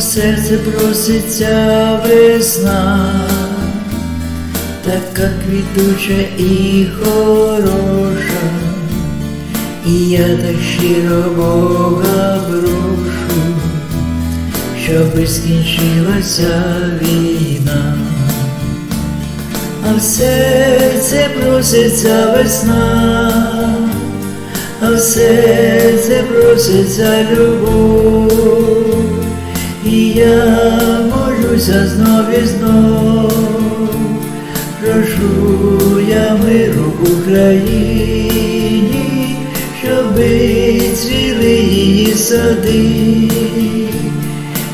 в серце проситься весна, така квітуча і хороша, і я так щиро Бога прошу, щоби скінчилася війна, а в серце проситься весна, а в серце проситься любов, я молюся знов і знов, прошу я миру в Україні, щоби цвіли її сади,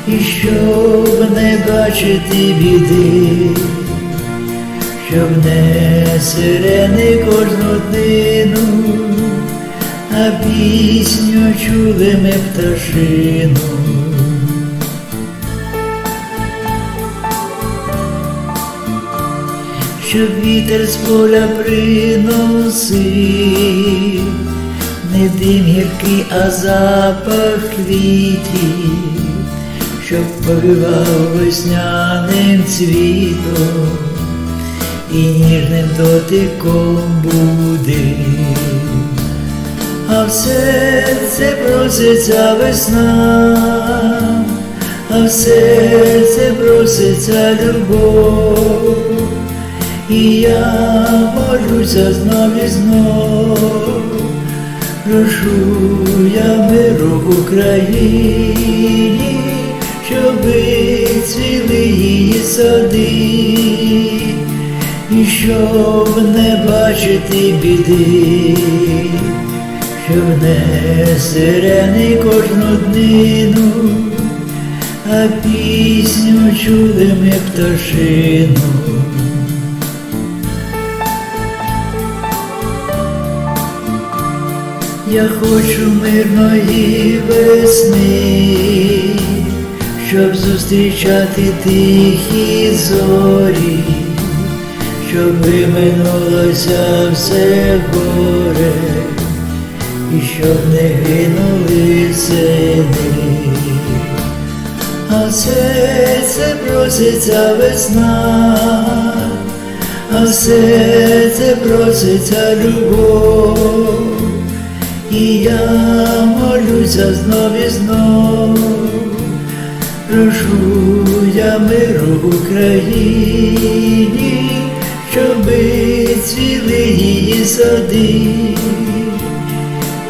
і щоб не бачити біди, щоб не сирени кожну днину, а пісню чули ми пташину. Щоб вітер з поля приносив, не дим гіркий, а запах квітів, щоб повивав весняним цвітом і ніжним дотиком буде, а в серце проситься весна, а в серце проситься любов, і я молюся знов і знов, прошу я миру в Україні, щоби цвіли її сади, і щоб не бачити біди, щоб не сирени кожну днину, а пісню чули ми пташину. Я хочу мирної весни, щоб зустрічати тихі зорі, щоб минулося все горе, і щоб не гинули сини, а серце проситься весна, а серце проситься любов. І я молюся знов і знов, прошу я миру в Україні, щоби цвіли її сади,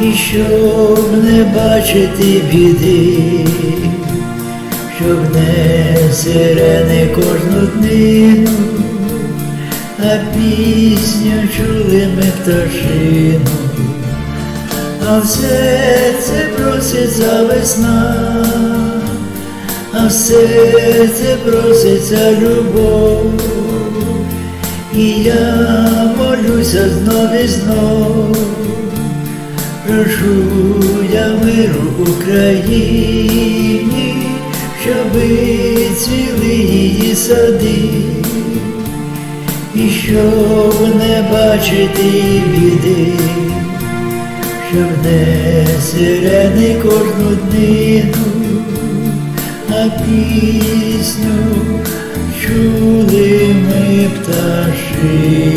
і щоб не бачити біди, щоб не сирени кожну днину, а пісню чули ми пташину а в серце проситься весна, а в серце проситься любов, і я молюся знов і знов, прошу я миру Україні, щоби цвіли її сади, і щоб не бачити біди щоб не сирени кожну днину, а пісню чули ми пташину.